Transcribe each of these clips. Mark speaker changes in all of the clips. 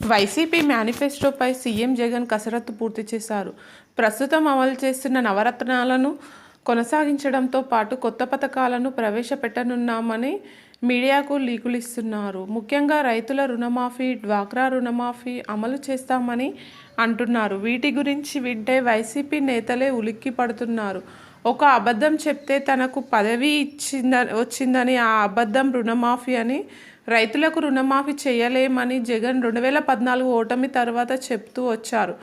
Speaker 1: YCP మేనిఫెస్టోపై CM Jagan కసరత్తు పూర్తి చేశారు. ప్రస్తుతం అమలు చేస్తున్న నవరత్నాలను కొనసాగించడంతో పాటు కొత్త పథకాలను ప్రవేశపెట్టనున్నామని మీడియాకు లీకులు ఇస్తున్నారు. ముఖ్యంగా రైతుల రుణమాఫీ డ్వాక్రా రుణమాఫీ అమలు చేస్తామని అంటున్నారు. వీటి గురించి వింటే వైసీపీ నేతలే ఉలిక్కి పడుతున్నారు ఒక అబద్ధం చెప్తే తనకు పదవి ఇచ్చింద వచ్చిందని ఆ అబద్ధం రుణమాఫీ అని రైతులకు రుణమాఫీ చేయలేమని జగన్ రెండు వేల పద్నాలుగు ఓటమి తర్వాత చెప్తూ వచ్చారు.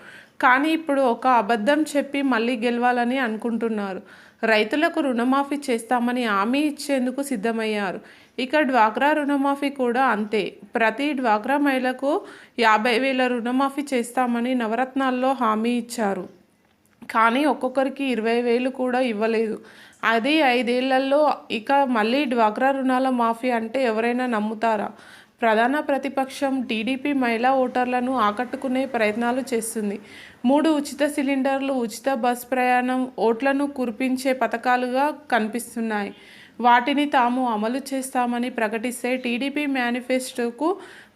Speaker 1: కానీ ఇప్పుడు ఒక అబద్ధం చెప్పి మళ్ళీ గెలవాలని అనుకుంటున్నారు. రైతులకు రుణమాఫీ చేస్తామని హామీ ఇచ్చేందుకు సిద్ధమయ్యారు. ఇక డ్వాక్రా రుణమాఫీ కూడా అంతే. ప్రతి డ్వాక్రా మహిళకు యాభై వేల రుణమాఫీ చేస్తామని నవరత్నాల్లో హామీ ఇచ్చారు. కానీ ఒక్కొక్కరికి ఇరవై వేలు కూడా ఇవ్వలేదు. అది ఐదేళ్ళలో ఇక మళ్ళీ డ్వాక్రా రుణాల మాఫీ అంటే ఎవరైనా నమ్ముతారా? ప్రధాన ప్రతిపక్షం టీడీపీ మహిళా ఓటర్లను ఆకట్టుకునే ప్రయత్నాలు చేస్తుంది. మూడు ఉచిత సిలిండర్లు ఉచిత బస్ ప్రయాణం ఓట్లను కురిపించే పథకాలుగా కనిపిస్తున్నాయి. వాటిని తాము అమలు చేస్తామని ప్రకటిస్తే టీడీపీ మేనిఫెస్టోకు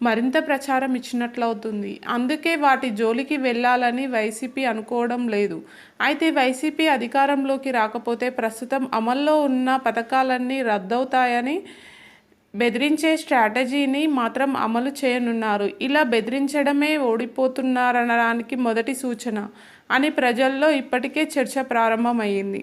Speaker 1: మరింత ప్రచారం ఇచ్చినట్లవుతుంది. అందుకే వాటి జోలికి వెళ్ళాలని వైసీపీ అనుకోవడం లేదు. అయితే వైసీపీ అధికారంలోకి రాకపోతే ప్రస్తుతం అమల్లో ఉన్న పథకాలన్నీ రద్దవుతాయని బెదిరించే స్ట్రాటజీని మాత్రం అమలు చేయనున్నారు. ఇలా బెదిరించడమే ఓడిపోతున్నారనడానికి మొదటి సూచన అని ప్రజల్లో ఇప్పటికే చర్చ ప్రారంభమైంది